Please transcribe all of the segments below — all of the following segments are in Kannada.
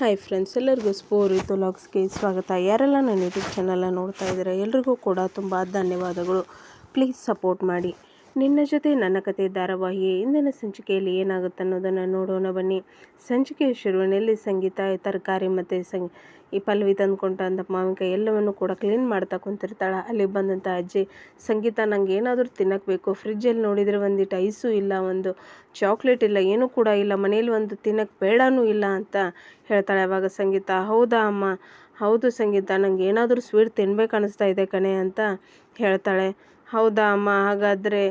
ಹಾಯ್ ಫ್ರೆಂಡ್ಸ್, ಎಲ್ಲರಿಗೂ ಸ್ಪೋರಿ ಲಾಗ್ಸ್ಗೆ ಸ್ವಾಗತ. ಯಾರೆಲ್ಲ ನನ್ನ ಯೂಟ್ಯೂಬ್ ಚಾನಲ್ನ ನೋಡ್ತಾ ಇದ್ದೀರಾ, ಎಲ್ರಿಗೂ ಕೂಡ ತುಂಬ ಧನ್ಯವಾದಗಳು. ಪ್ಲೀಸ್ ಸಪೋರ್ಟ್ ಮಾಡಿ. ನಿನ್ನ ಜೊತೆ ನನ್ನ ಕತೆ ಧಾರಾವಾಹಿ ಇಂದಿನ ಸಂಚಿಕೆಯಲ್ಲಿ ಏನಾಗುತ್ತೆ ಅನ್ನೋದನ್ನು ನೋಡೋಣ ಬನ್ನಿ. ಸಂಚಿಕೆಯ ಶುರುವಿನಲ್ಲಿ ಸಂಗೀತ, ತರಕಾರಿ ಮತ್ತು ಸಂ ಈ ಪಲ್ವಿ ತಂದ್ಕೊಂಡ ಅಂತ ಮಾವಿನಕಾಯಿ ಎಲ್ಲವನ್ನು ಕೂಡ ಕ್ಲೀನ್ ಮಾಡ್ತಾ ಕುಂತಿರ್ತಾಳೆ. ಅಲ್ಲಿ ಬಂದಂಥ ಅಜ್ಜಿ, ಸಂಗೀತ, ನಂಗೆ ಏನಾದರೂ ತಿನ್ನಕ್ಕೆ ಬೇಕು ಫ್ರಿಜ್ಜಲ್ಲಿ ನೋಡಿದರೆ ಒಂದಿಟ್ಟು ಐಸು ಇಲ್ಲ, ಒಂದು ಚಾಕ್ಲೇಟ್ ಇಲ್ಲ, ಏನೂ ಕೂಡ ಇಲ್ಲ. ಮನೇಲಿ ಒಂದು ತಿನ್ನಕ್ಕೆ ಬೇಡನೂ ಇಲ್ಲ ಅಂತ ಹೇಳ್ತಾಳೆ ಅವಾಗ ಸಂಗೀತ. ಹೌದಾ ಅಮ್ಮ? ಹೌದು ಸಂಗೀತ. ನಂಗೆ ಏನಾದರೂ ಸ್ವೀಟ್ ತಿನ್ಬೇಕು ಅನಿಸ್ತಾ ಇದೆ ಕಣೆ ಅಂತ ಹೇಳ್ತಾಳೆ. ಹೌದಾ ಅಮ್ಮ, ಹಾಗಾದರೆ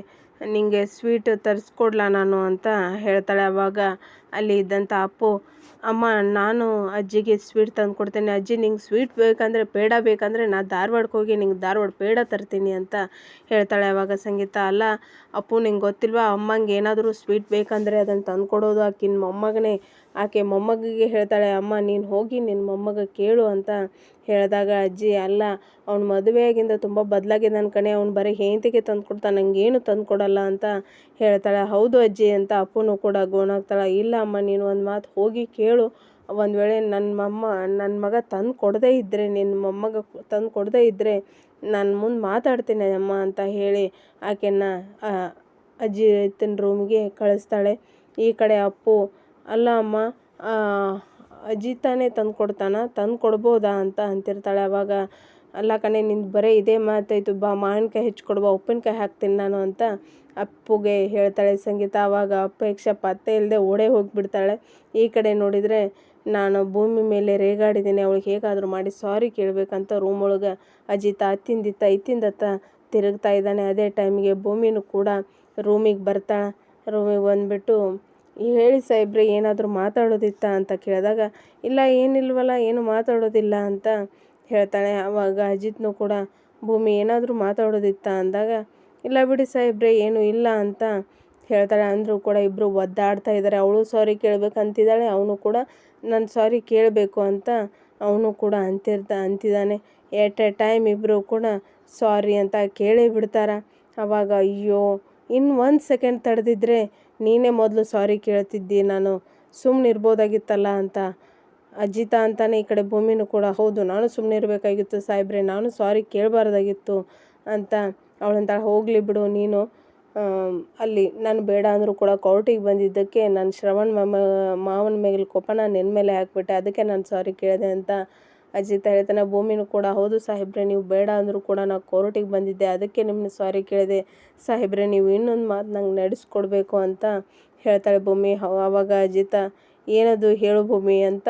ನಿನಗೆ ಸ್ವೀಟ್ ತರಿಸ್ಕೊಡ್ಲಾ ನಾನು ಅಂತ ಹೇಳ್ತಾಳೆ. ಆವಾಗ ಅಲ್ಲಿ ಇದ್ದಂಥ ಅಪ್ಪು, ಅಮ್ಮ, ನಾನು ಅಜ್ಜಿಗೆ ಸ್ವೀಟ್ ತಂದು ಕೊಡ್ತೇನೆ. ಅಜ್ಜಿ, ನಿಂಗೆ ಸ್ವೀಟ್ ಬೇಕಂದರೆ, ಪೇಡ ಬೇಕಂದರೆ ನಾ ಧಾರವಾಡಕ್ಕೆ ಹೋಗಿ ನಿಂಗೆ ಧಾರವಾಡ ಪೇಡ ತರ್ತೀನಿ ಅಂತ ಹೇಳ್ತಾಳೆ ಆವಾಗ ಸಂಗೀತ. ಅಲ್ಲ, ಅಪ್ಪು, ನಿಂಗೆ ಗೊತ್ತಿಲ್ವಾ? ಅಮ್ಮಂಗೆ ಏನಾದರೂ ಸ್ವೀಟ್ ಬೇಕಂದರೆ ಅದನ್ನು ತಂದು ಕೊಡೋದು ಆಕಿನ ಮೊಮ್ಮಗನೇ ಆಕೆ ಮೊಮ್ಮಗಿಗೆ ಹೇಳ್ತಾಳೆ, ಅಮ್ಮ, ನೀನು ಹೋಗಿ ನಿನ್ನ ಮೊಮ್ಮಗ ಕೇಳು ಅಂತ ಹೇಳಿದಾಗ, ಅಜ್ಜಿ, ಅಲ್ಲ, ಅವ್ನು ಮದುವೆಯಾಗಿಂದ ತುಂಬ ಬದಲಾಗಿದ್ದಾನೆ ಕಣೆ, ಅವ್ನು ಬರೀ ಹೆಂಡತಿಗೆ ತಂದು ಕೊಡ್ತಾನೆ ನನಗೇನು ತಂದು ಕೊಡಲ್ಲ ಅಂತ ಹೇಳ್ತಾಳೆ. ಹೌದು ಅಜ್ಜಿ ಅಂತ ಅಪ್ಪನೂ ಕೂಡ ಗೋಣಾಗ್ತಾಳೆ. ಇಲ್ಲ ಅಮ್ಮ, ನೀನು ಒಂದು ಮಾತು ಹೋಗಿ ಕೇಳು. ಒಂದು ವೇಳೆ ನನ್ನ ಮೊಮ್ಮ ನನ್ನ ಮಗ ತಂದು ಕೊಡದೇ ಇದ್ದರೆ ನಿನ್ನ ಮೊಮ್ಮಗ ತಂದು ಕೊಡದೇ ಇದ್ದರೆ ನಾನು ಮುಂದೆ ಮಾತಾಡ್ತೀನಿ ಅಮ್ಮ ಅಂತ ಹೇಳಿ ಆಕೆನ ಅಜ್ಜಿ ತನ್ನ ರೂಮ್ಗೆ ಕಳಿಸ್ತಾಳೆ. ಈ ಕಡೆ ಅಪ್ಪು ಅಲ್ಲ ಅಮ್ಮ ಅಜ್ಜಿ ತಾನೇ ತಂದು ಕೊಡ್ತಾನ? ತಂದು ಕೊಡ್ಬೋದಾ ಅಂತ ಅಂತಿರ್ತಾಳೆ ಅವಾಗ. ಅಲ್ಲ ಕಣೆ, ನಿಂದು ಬರೀ ಇದೇ ಮಾತಾಯಿತು. ಬಾ, ಮಾವಿನ್ಕಾಯಿ ಹೆಚ್ಚಿಕೊಡು ಬಾ ಉಪ್ಪಿನಕಾಯಿ ಹಾಕ್ತೀನಿ ನಾನು ಅಂತ ಅಪ್ಪುಗೆ ಹೇಳ್ತಾಳೆ. ಸಂಗೀತ ಅವಾಗ ಅಪೇಕ್ಷೆ ಪತ್ತೆ ಇಲ್ಲದೆ ಓಡೇ ಹೋಗಿಬಿಡ್ತಾಳೆ. ಈ ಕಡೆ ನೋಡಿದರೆ ನಾನು ಭೂಮಿ ಮೇಲೆ ರೇಗಾಡಿದ್ದೀನಿ. ಅವಳಿಗೆ ಹೇಗಾದರೂ ಮಾಡಿ ಸಾರಿ ಕೇಳಬೇಕಂತ ರೂಮ್ ಒಳಗೆ ಅಜಿತ, ಅತ್ತಿಂದಿತ್ತ, ಇತ್ತಿಂದತ್ತ ತಿರುಗ್ತಾ ಇದ್ದಾನೆ. ಅದೇ ಟೈಮಿಗೆ ಭೂಮಿನೂ ಕೂಡ ರೂಮಿಗೆ ಬರ್ತಾಳೆ. ರೂಮಿಗೆ ಬಂದುಬಿಟ್ಟು ಹೇಳಿ ಸಾಹೇಬ್ರೆ, ಏನಾದರೂ ಮಾತಾಡೋದಿತ್ತ ಅಂತ ಕೇಳಿದಾಗ, ಇಲ್ಲ, ಏನಿಲ್ವಲ್ಲ, ಏನು ಮಾತಾಡೋದಿಲ್ಲ ಅಂತ ಹೇಳ್ತಾಳೆ. ಆವಾಗ ಅಜಿತ್ನು ಕೂಡ, ಭೂಮಿ, ಏನಾದರೂ ಮಾತಾಡೋದಿತ್ತ ಅಂದಾಗ, ಇಲ್ಲ ಬಿಡಿ ಸಾಹೇಬ್ರೆ, ಏನೂ ಇಲ್ಲ ಅಂತ ಹೇಳ್ತಾಳೆ. ಅಂದರೂ ಕೂಡ ಇಬ್ಬರು ಒದ್ದಾಡ್ತಾ ಇದ್ದಾರೆ ಅವಳು ಸಾರಿ ಕೇಳಬೇಕಂತಿದ್ದಾಳೆ, ಅವನು ಕೂಡ ನಾನು ಸಾರಿ ಕೇಳಬೇಕು ಅಂತ ಅವನು ಕೂಡ ಅಂತಿರ್ತ, ಅಂತಿದ್ದಾನೆ. ಎಟ್ ಎ ಟೈಮ್ ಇಬ್ಬರು ಕೂಡ ಸಾರಿ ಅಂತ ಕೇಳೇ ಬಿಡ್ತಾರೆ. ಅವಾಗ, ಅಯ್ಯೋ ಇನ್ನು ಒಂದು ಸೆಕೆಂಡ್ ತಡೆದಿದ್ದರೆ ನೀನೇ ಮೊದಲು ಸಾರಿ ಕೇಳ್ತಿದ್ದಿ, ನಾನು ಸುಮ್ಮನೆ ಇರ್ಬೋದಾಗಿತ್ತಲ್ಲ ಅಂತ. ಅಜ್ಜಿತ ಅಂತಾನೆ ಈ ಕಡೆ ಭೂಮಿನೂ ಕೂಡ, ಹೌದು, ನಾನು ಸುಮ್ಮನೆ ಇರಬೇಕಾಗಿತ್ತು ಸಾಹೇಬ್ರೆ, ನಾನು ಸಾರಿ ಕೇಳಬಾರ್ದಾಗಿತ್ತು ಅಂತ ಅವಳಂತ ಹೋಗಲಿ ಬಿಡು, ನೀನು ಅಲ್ಲಿ ನಾನು ಬೇಡ ಅಂದರೂ ಕೂಡ ಕೋರ್ಟಿಗೆ ಬಂದಿದ್ದಕ್ಕೆ ನಾನು ಶ್ರವಣ್ ಮಾಮ, ಮಾವನ ಮೇಲೆ ಕೋಪನ ನಿನ್ನ ಮೇಲೆ ಹಾಕ್ಬಿಟ್ಟೆ, ಅದಕ್ಕೆ ನಾನು ಸಾರಿ ಕೇಳಿದೆ ಅಂತ ಅಜಿತ ಹೇಳ್ತಾನೆ ಭೂಮಿನೂ ಕೂಡ, ಹೌದು ಸಾಹೇಬ್ರೆ, ನೀವು ಬೇಡ ಅಂದರೂ ಕೂಡ ನಾವು ಕೋರ್ಟಿಗೆ ಬಂದಿದ್ದೆ. ಅದಕ್ಕೆ ನಿಮ್ಮನ್ನ ಸಾರಿ ಕೇಳಿದೆ, ಸಾಹೇಬ್ರೆ, ನೀವು ಇನ್ನೊಂದು ಮಾತು ನಂಗೆ ನಡೆಸ್ಕೊಡ್ಬೇಕು ಅಂತ ಹೇಳ್ತಾಳೆ ಭೂಮಿ. ಆವಾಗ ಅಜಿತ, ಏನದು ಹೇಳು ಭೂಮಿ ಅಂತ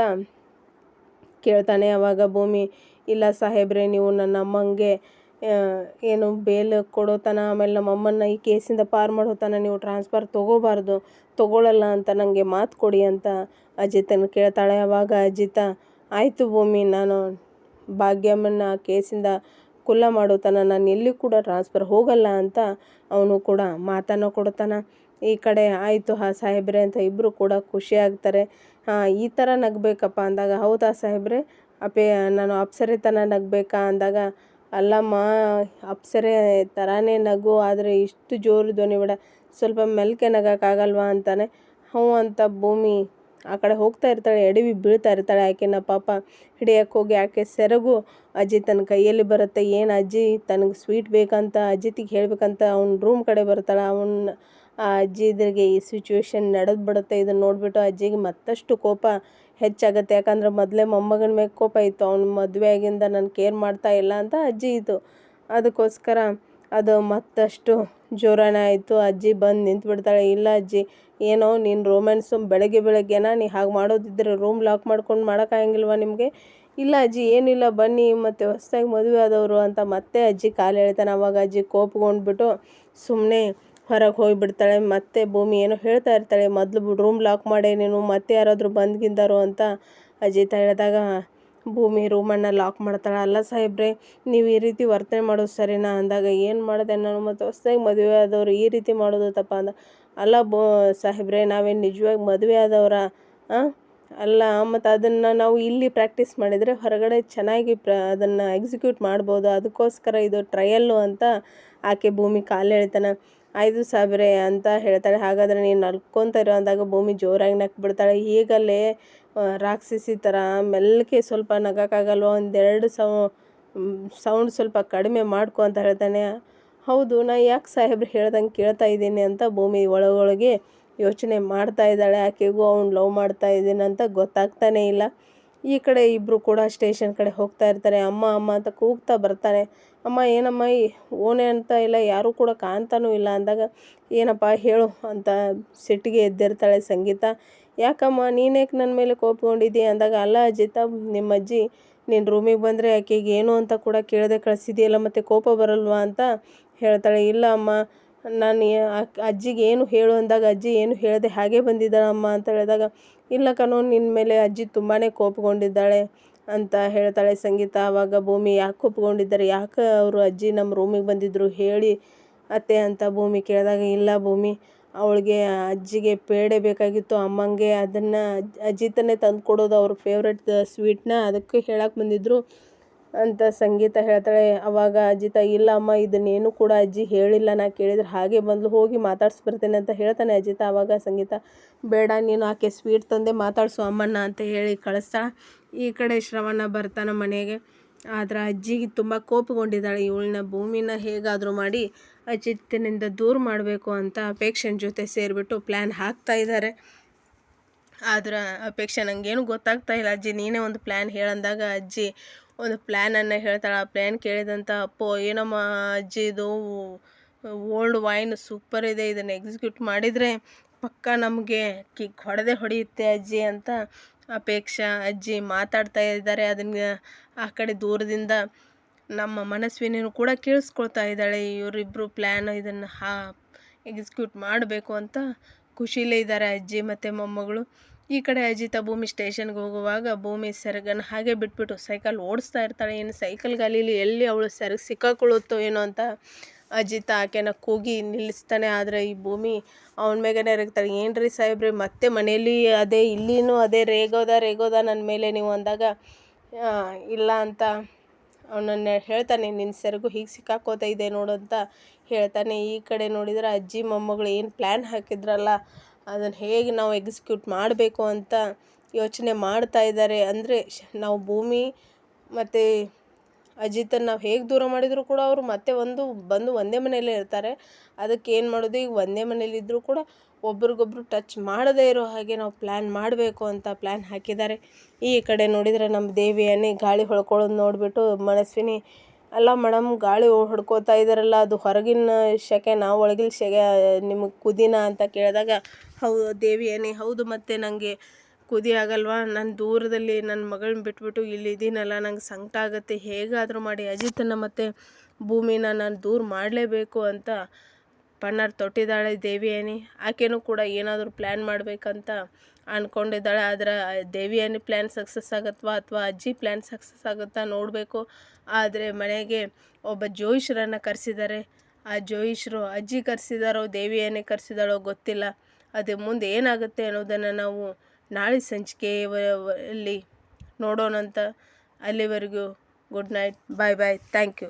ಕೇಳ್ತಾನೆ. ಅವಾಗ ಭೂಮಿ, ಇಲ್ಲ ಸಾಹೇಬ್ರೆ, ನೀವು ನನ್ನ ಅಮ್ಮಂಗೆ ಏನು ಬೇಲ್ ಕೊಡೋತನ ಆಮೇಲೆ ನಮ್ಮ ಅಮ್ಮನ ಈ ಕೇಸಿಂದ ಪಾರು ಮಾಡೋತನ ನೀವು ಟ್ರಾನ್ಸ್ಫರ್ ತೊಗೋಬಾರ್ದು, ತೊಗೊಳಲ್ಲ ಅಂತ ನನಗೆ ಮಾತು ಕೊಡಿ ಅಂತ ಅಜಿತನ ಕೇಳ್ತಾಳೆ. ಅವಾಗ ಅಜಿತ ಆಯಿತು ಭೂಮಿ, ನಾನು ಭಾಗ್ಯಮ್ಮನ ಕೇಸಿಂದ ಕುಲ್ಲ ಮಾಡೋತನ ನಾನು ಎಲ್ಲಿ ಕೂಡ ಟ್ರಾನ್ಸ್ಫರ್ ಹೋಗಲ್ಲ ಅಂತ ಅವನು ಕೂಡ ಮಾತನ್ನು ಕೊಡ್ತಾನೆ. ಈ ಕಡೆ ಆಯಿತು ಹಾ ಸಾಹೇಬ್ರೆ ಅಂತ ಇಬ್ಬರು ಕೂಡ ಖುಷಿ ಆಗ್ತಾರೆ. ಹಾಂ, ಈ ಥರ ನಗಬೇಕಪ್ಪ ಅಂದಾಗ, ಹೌದಾ ಸಾಹೇಬ್ರೆ? ಅಪೇ ನಾನು ಅಪ್ಸರೆ ತನ ನಗಬೇಕಾ ಅಂದಾಗ, ಅಲ್ಲಮ್ಮ, ಅಪ್ಸರೆ ಥರನೇ ನಗು, ಆದರೆ ಇಷ್ಟು ಜೋರು ಧ್ವನಿ ಬೇಡ, ಸ್ವಲ್ಪ ಮೆಲ್ಕೆ ನಗೋಕ್ಕಾಗಲ್ವಾ ಅಂತಾನೆ. ಹ್ಞೂ ಅಂತ ಭೂಮಿ ಆ ಕಡೆ ಹೋಗ್ತಾ ಇರ್ತಾಳೆ, ಎಡವಿ ಬೀಳ್ತಾ ಇರ್ತಾಳೆ. ಆಕೆನ ಪಾಪ ಹಿಡಿಯಕ್ಕೆ ಹೋಗಿ ಆಕೆ ಸೆರಗು ಅಜ್ಜಿ ತನ್ನ ಕೈಯಲ್ಲಿ ಬರುತ್ತೆ. ಏನು ಅಜ್ಜಿ ತನಗೆ ಸ್ವೀಟ್ ಬೇಕಂತ ಅಜ್ಜಿತಿಗೆ ಹೇಳಬೇಕಂತ ಅವ್ನ ರೂಮ್ ಕಡೆ ಬರ್ತಾಳೆ ಅವನ್ನ ಆ ಅಜ್ಜಿದ್ರಿಗೆ ಈ ಸಿಚುವೇಶನ್ ನಡೆದು ಬಿಡುತ್ತೆ. ಇದನ್ನು ನೋಡಿಬಿಟ್ಟು ಅಜ್ಜಿಗೆ ಮತ್ತಷ್ಟು ಕೋಪ ಹೆಚ್ಚಾಗುತ್ತೆ. ಯಾಕಂದ್ರೆ ಮೊದಲೇ ಮೊಮ್ಮಗನ ಮೇಲೆ ಕೋಪ ಇತ್ತು. ಅವ್ನ ಮದುವೆ ಆಗಿಂದ ನಾನು ಕೇರ್ ಮಾಡ್ತಾ ಇಲ್ಲ ಅಂತ ಅಜ್ಜಿ ಇತ್ತು ಅದಕ್ಕೋಸ್ಕರ ಅದು ಮತ್ತಷ್ಟು ಜೋರಾನೇ ಆಯಿತು. ಅಜ್ಜಿ ಬಂದು ನಿಂತ್ಬಿಡ್ತಾಳೆ. ಇಲ್ಲ ಅಜ್ಜಿ, ಏನೋ ನೀನು ರೋಮ್ಯಾನ್ಸು ಬೆಳಗ್ಗೆ ಬೆಳಗ್ಗೆನ? ನೀ ಹಾಗೆ ಮಾಡೋದಿದ್ದರೆ ರೂಮ್ ಲಾಕ್ ಮಾಡ್ಕೊಂಡು ಮಾಡೋಕ್ಕಾಗಿಲ್ವ ನಿಮಗೆ? ಇಲ್ಲ ಅಜ್ಜಿ, ಏನಿಲ್ಲ, ಬನ್ನಿ. ಮತ್ತು ಹೊಸ್ದಾಗಿ ಮದುವೆ ಆದವರು ಅಂತ ಮತ್ತೆ ಅಜ್ಜಿ ಕಾಲು ಹೇಳ್ತಾನೆ ಅವಾಗ ಅಜ್ಜಿ ಕೋಪಗೊಂಡ್ಬಿಟ್ಟು ಸುಮ್ಮನೆ ಹೊರಗೆ ಹೋಗಿಬಿಡ್ತಾಳೆ. ಮತ್ತೆ ಭೂಮಿ ಏನೋ ಹೇಳ್ತಾ ಇರ್ತಾಳೆ. ಮೊದಲು ರೂಮ್ ಲಾಕ್ ಮಾಡೇ ನೀನು. ಮತ್ತೆ ಯಾರಾದರೂ ಬಂದ್ಗಿಂದಾರು ಅಂತ ಅಜ್ಜಿ ಹೇಳಿದಾಗ ಭೂಮಿ ರೂಮನ್ನು ಲಾಕ್ ಮಾಡ್ತಾಳೆ. ಅಲ್ಲ ಸಾಹೇಬ್ರೆ, ನೀವು ಈ ರೀತಿ ವರ್ತನೆ ಮಾಡೋದು ಸರಿನಾ? ಅಂದಾಗ ಏನು ಮಾಡಿದೆ? ನಾನು ಮತ್ತು ಹೊಸ್ದಾಗಿ ಮದುವೆ ಆದವರು ಈ ರೀತಿ ಮಾಡೋದು ತಪ್ಪ ಅಂದ. ಅಲ್ಲ ಬೋ, ಸಾಹೇಬ್ರೆ, ನಾವೇನು ನಿಜವಾಗಿ ಮದುವೆ ಆದವರ? ಅಲ್ಲ, ಮತ್ತು ಅದನ್ನು ನಾವು ಇಲ್ಲಿ ಪ್ರಾಕ್ಟೀಸ್ ಮಾಡಿದರೆ ಹೊರಗಡೆ ಚೆನ್ನಾಗಿ ಪ್ರ, ಅದನ್ನು ಎಕ್ಸಿಕ್ಯೂಟ್ ಮಾಡ್ಬೋದು. ಅದಕ್ಕೋಸ್ಕರ ಇದು ಟ್ರಯಲ್ಲು ಅಂತ ಆಕೆ ಭೂಮಿ ಕಾಲು ಹೇಳ್ತಾನೆ ಸಾವಿರ ಅಂತ ಹೇಳ್ತಾಳೆ ಹಾಗಾದರೆ ನೀನು ನಲ್ಕೊಂತ ಇರೋ ಅಂದಾಗ ಭೂಮಿ ಜೋರಾಗಿ ನಕ್ಕು ಬಿಡ್ತಾಳೆ ಈಗಲೇ ರಾಕ್ಷಸಿ ಥರ ಮೆಲ್ಲಕ್ಕೆ ಸ್ವಲ್ಪ ನಗೋಕ್ಕಾಗಲ್ವ ಒಂದೆರಡು ಸೌ ಸೌಂಡ್ ಸ್ವಲ್ಪ ಕಡಿಮೆ ಮಾಡ್ಕೊ ಅಂತ ಹೇಳ್ತಾನೆ. ಹೌದು, ನಾ ಯಾಕೆ ಸಾಹೇಬ್ರು ಹೇಳ್ದಂಗೆ ಕೇಳ್ತಾ ಇದ್ದೀನಿ ಅಂತ ಭೂಮಿ ಒಳಗೊಳಗೆ ಯೋಚನೆ ಮಾಡ್ತಾ ಇದ್ದಾಳೆ. ಆಕೆಗೂ ಅವ್ನು ಲವ್ ಮಾಡ್ತಾ ಇದ್ದೀನಿ ಅಂತ ಗೊತ್ತಾಗ್ತಾನೇ ಇಲ್ಲ. ಈ ಕಡೆ ಇಬ್ಬರು ಕೂಡ ಸ್ಟೇಷನ್ ಕಡೆ ಹೋಗ್ತಾ ಇರ್ತಾರೆ. ಅಮ್ಮ ಅಮ್ಮ ಅಂತ ಕೂಗ್ತಾ ಬರ್ತಾನೆ. ಅಮ್ಮ, ಏನಮ್ಮ ಈ ಓಣೆ ಅಂತ ಇಲ್ಲ, ಯಾರೂ ಕೂಡ ಕಾಣ್ತಾನೂ ಇಲ್ಲ ಅಂದಾಗ, ಏನಪ್ಪ ಹೇಳು ಅಂತ ಸಿಟ್ಟಿಗೆ ಎದ್ದಿರ್ತಾಳೆ ಸಂಗೀತ. ಯಾಕಮ್ಮ, ನೀನೇಕೆ ನನ್ನ ಮೇಲೆ ಕೋಪಗೊಂಡಿದ್ದೀಯ ಅಂದಾಗ, ಅಲ್ಲ ಅಜಿತ ನಿಮ್ಮ ಅಜ್ಜಿ ನಿನ್ನ ರೂಮಿಗೆ ಬಂದರೆ ಆಕೆಗೆ ಏನು ಅಂತ ಕೂಡ ಕೇಳದೆ ಕಳಿಸಿದೆಯಲ್ಲ, ಮತ್ತು ಕೋಪ ಬರಲ್ವಾ ಅಂತ ಹೇಳ್ತಾಳೆ. ಇಲ್ಲ ಅಮ್ಮ, ನಾನು ಅಜ್ಜಿಗೆ ಏನು ಹೇಳು ಅಂದಾಗ, ಅಜ್ಜಿ ಏನು ಹೇಳದೆ ಹಾಗೆ ಬಂದಿದ್ದಾಳಮ್ಮ ಅಂತ ಹೇಳಿದಾಗ, ಇಲ್ಲ ಕಣೋ ನಿನ್ನ ಮೇಲೆ ಅಜ್ಜಿ ತುಂಬಾ ಕೋಪಗೊಂಡಿದ್ದಾಳೆ. ಅಂತ ಹೇಳ್ತಾಳೆ ಸಂಗೀತ. ಆವಾಗ ಭೂಮಿ ಯಾಕೆ ಒಪ್ಕೊಂಡಿದ್ದಾರೆ? ಯಾಕೆ ಅವರು ಅಜ್ಜಿ ನಮ್ಮ ರೂಮಿಗೆ ಬಂದಿದ್ದರು ಹೇಳಿ ಅತ್ತೆ ಅಂತ ಭೂಮಿ ಕೇಳಿದಾಗ, ಇಲ್ಲ ಭೂಮಿ, ಅವಳಿಗೆ ಅಜ್ಜಿಗೆ ಪೇಡೆ ಬೇಕಾಗಿತ್ತು. ಅಮ್ಮಂಗೆ ಅದನ್ನು ಅಜ್ಜಿ ತಾನೇ ತಂದು ಕೊಡೋದು ಅವ್ರ ಫೇವ್ರೆಟ್ ಸ್ವೀಟನ್ನ ಅದಕ್ಕೆ ಹೇಳಕ್ಕೆ ಬಂದಿದ್ದರು ಅಂತ ಸಂಗೀತ ಹೇಳ್ತಾಳೆ, ಅವಾಗ ಅಜಿತ, ಇಲ್ಲ ಅಮ್ಮ, ಇದನ್ನೇನು ಕೂಡ ಅಜ್ಜಿ ಹೇಳಿಲ್ಲ, ನಾ ಕೇಳಿದ್ರೆ ಹಾಗೆ ಬಂದ್ಲು, ಹೋಗಿ ಮಾತಾಡ್ಸಿ ಬರ್ತೇನೆ ಅಂತ ಹೇಳ್ತಾನೆ ಅಜಿತ. ಅವಾಗ ಸಂಗೀತ, ಬೇಡ, ನೀನು ಆಕೆ ಸ್ವೀಟ್ ತಂದೆ, ಮಾತಾಡಿಸು ಅಮ್ಮನ್ನ ಅಂತ ಹೇಳಿ ಕಳಿಸ್ತಾಳೆ. ಈ ಕಡೆ ಶ್ರವಣ ಬರ್ತಾನೆ ಮನೆಗೆ. ಆದ್ರೆ ಅಜ್ಜಿಗೆ ತುಂಬ ಕೋಪಗೊಂಡಿದ್ದಾಳೆ. ಇವಳನ್ನ ಭೂಮಿನ ಹೇಗಾದರೂ ಮಾಡಿ ಅಜಿತನಿಂದ ದೂರ ಮಾಡಬೇಕು ಅಂತ ಅಪೇಕ್ಷನ್ ಜೊತೆ ಸೇರಿಬಿಟ್ಟು ಪ್ಲ್ಯಾನ್ ಹಾಕ್ತಾ ಇದ್ದಾರೆ ಆದ್ರೆ ಅಪೇಕ್ಷೆ ನನಗೇನು ಗೊತ್ತಾಗ್ತಾ ಇಲ್ಲ. ಅಜ್ಜಿ, ನೀನೇ ಒಂದು ಪ್ಲ್ಯಾನ್ ಹೇಳಂದಾಗ ಅಜ್ಜಿ ಒಂದು ಪ್ಲ್ಯಾನನ್ನು ಹೇಳ್ತಾಳೆ. ಆ ಪ್ಲ್ಯಾನ್ ಕೇಳಿದಂಥ ಅಪ್ಪು, ಏನಮ್ಮ ಅಜ್ಜಿ ಇದು? ಓಲ್ಡ್ ವೈನ್ ಸೂಪರ್ ಇದೆ. ಇದನ್ನು ಎಕ್ಸಿಕ್ಯೂಟ್ ಮಾಡಿದರೆ ಪಕ್ಕ ನಮಗೆ ಕಿಕ್ ಹೊಡೆದೇ ಹೊಡೆಯುತ್ತೆ ಅಜ್ಜಿ ಅಂತ ಅಪೇಕ್ಷಾ ಅಜ್ಜಿ ಮಾತಾಡ್ತಾ ಇದ್ದಾರೆ. ಅದನ್ನು ಆ ಕಡೆ ದೂರದಿಂದ ನಮ್ಮ ಮನಸ್ವಿನೂ ಕೂಡ ಕೇಳಿಸ್ಕೊಳ್ತಾ ಇದ್ದಾಳೆ. ಇವರಿಬ್ಬರು ಪ್ಲ್ಯಾನ್ ಇದನ್ನು ಹಾ ಎಕ್ಸಿಕ್ಯೂಟ್ ಮಾಡಬೇಕು ಅಂತ ಖುಷಿಲೇ ಇದ್ದಾರೆ ಅಜ್ಜಿ ಮತ್ತು ಮೊಮ್ಮಗಳು. ಈ ಕಡೆ ಅಜಿತ ಭೂಮಿ ಸ್ಟೇಷನ್ಗೆ ಹೋಗುವಾಗ ಭೂಮಿ ಸೆರಗನ್ನು ಹಾಗೆ ಬಿಟ್ಬಿಟ್ಟು ಸೈಕಲ್ ಓಡಿಸ್ತಾ ಇರ್ತಾಳೆ. ಏನು ಸೈಕಲ್ ಗಾಲೀಲಿ ಎಲ್ಲಿ ಅವಳು ಸೆರಗು ಸಿಕ್ಕಾಕೊಳ್ಳುತ್ತೋ ಏನೋ ಅಂತ ಅಜಿತ ಆಕೆನ ಕೂಗಿ ನಿಲ್ಲಿಸ್ತಾನೆ. ಆದರೆ ಈ ಭೂಮಿ ಅವನ ಮೇಗನೆ ರೇಗ್ತಾಳೆ ಏನ್ರಿ ಸಾಹೇಬ್ರಿ, ಮತ್ತೆ ಮನೇಲಿ ಅದೇ, ಇಲ್ಲಿನೂ ಅದೇ, ರೇಗೋದ ರೇಗೋದ, ನನ್ನ ಮೇಲೆ ನೀವು ಅಂದಾಗ ಇಲ್ಲ ಅಂತ ಅವನನ್ನು ಹೇಳ್ತಾನೆ. ನಿನ್ನ ಸೆರಗು ಹೀಗೆ ಸಿಕ್ಕಾಕೋತಾ ಇದೆ ನೋಡು ಅಂತ ಹೇಳ್ತಾನೆ. ಈ ಕಡೆ ನೋಡಿದರೆ ಅಜ್ಜಿ, ಮೊಮ್ಮಗಳು ಏನು ಪ್ಲ್ಯಾನ್ ಹಾಕಿದ್ರಲ್ಲ ಅದನ್ನು ಹೇಗೆ ನಾವು ಎಕ್ಸಿಕ್ಯೂಟ್ ಮಾಡಬೇಕು ಅಂತ ಯೋಚನೆ ಮಾಡ್ತಾ ಇದ್ದಾರೆ. ಅಂದರೆ ನಾವು ಭೂಮಿ ಮತ್ತು ಅಜಿತನ್ನು ನಾವು ಹೇಗೆ ದೂರ ಮಾಡಿದರೂ ಕೂಡ ಅವರು ಮತ್ತೆ ಒಂದು, ಬಂದು ಒಂದೇ ಮನೆಯಲ್ಲೇ ಇರ್ತಾರೆ. ಅದಕ್ಕೆ ಏನು ಮಾಡೋದು? ಈಗ ಒಂದೇ ಮನೇಲಿದ್ದರೂ ಕೂಡ ಒಬ್ರಿಗೊಬ್ರು ಟಚ್ ಮಾಡದೇ ಇರೋ ಹಾಗೆ ನಾವು ಪ್ಲ್ಯಾನ್ ಮಾಡಬೇಕು ಅಂತ ಪ್ಲ್ಯಾನ್ ಹಾಕಿದ್ದಾರೆ. ಈ ಕಡೆ ನೋಡಿದರೆ ನಮ್ಮ ದೇವಿಯನ್ನೇ ಗಾಳಿ ಹೊಳ್ಕೊಳ್ಳೋದು ನೋಡಿಬಿಟ್ಟು ಮನಸ್ವಿನಿ, ಅಲ್ಲ ಮೇಡಮ್ ಗಾಳಿ ಹೊಡ್ಕೋತಾ ಇದ್ದಾರಲ್ಲ, ಅದು ಹೊರಗಿನ ಶೆಕೆ, ನಾವು ಒಳಗಿನ ಶೆಕೆ ನಿಮಗೆ ಕುದಿನ ಅಂತ ಕೇಳಿದಾಗ ಹೌದು ದೇವಿಯೇ ಹೌದು ಮತ್ತು ನನಗೆ ಕುದಿ ಆಗಲ್ವಾ? ನಾನು ದೂರದಲ್ಲಿ ನನ್ನ ಮಗಳನ್ನ ಬಿಟ್ಬಿಟ್ಟು ಇಲ್ಲಿ ಇದ್ದೀನಲ್ಲ ನಂಗೆ ಸಂಕಟ ಆಗುತ್ತೆ, ಹೇಗಾದರೂ ಮಾಡಿ ಅಜಿತನ ಮತ್ತು ಭೂಮಿನ ನಾನು ದೂರ ಮಾಡಲೇಬೇಕು ಅಂತ ಪಣ್ಣರ್ ತೊಟ್ಟಿದ್ದಾಳೆ ದೇವಿಯಾನಿ. ಆಕೆನೂ ಕೂಡ ಏನಾದರೂ ಪ್ಲ್ಯಾನ್ ಮಾಡಬೇಕಂತ ಅಂದ್ಕೊಂಡಿದ್ದಾಳೆ ಆದರೆ ದೇವಿಯಾನಿ ಪ್ಲ್ಯಾನ್ ಸಕ್ಸಸ್ ಆಗತ್ವಾ ಅಥವಾ ಅಜ್ಜಿ ಪ್ಲ್ಯಾನ್ ಸಕ್ಸಸ್ ಆಗುತ್ತಾ ನೋಡಬೇಕು. ಆದರೆ ಮನೆಗೆ ಒಬ್ಬ ಜೋಯಿಷರನ್ನು ಕರೆಸಿದ್ದಾರೆ ಆ ಜೋಯಿಷ್ರು ಅಜ್ಜಿ ಕರೆಸಿದಾರೋ ದೇವಿಯನ್ನೇ ಕರೆಸಿದಾಳೋ ಗೊತ್ತಿಲ್ಲ. ಅದು ಮುಂದೆ ಏನಾಗುತ್ತೆ ಅನ್ನೋದನ್ನು ನಾವು ನಾಳೆ ಸಂಚಿಕೆಯಲ್ಲಿ ನೋಡೋಣಂತ ಅಲ್ಲಿವರೆಗೂ good night bye bye thank you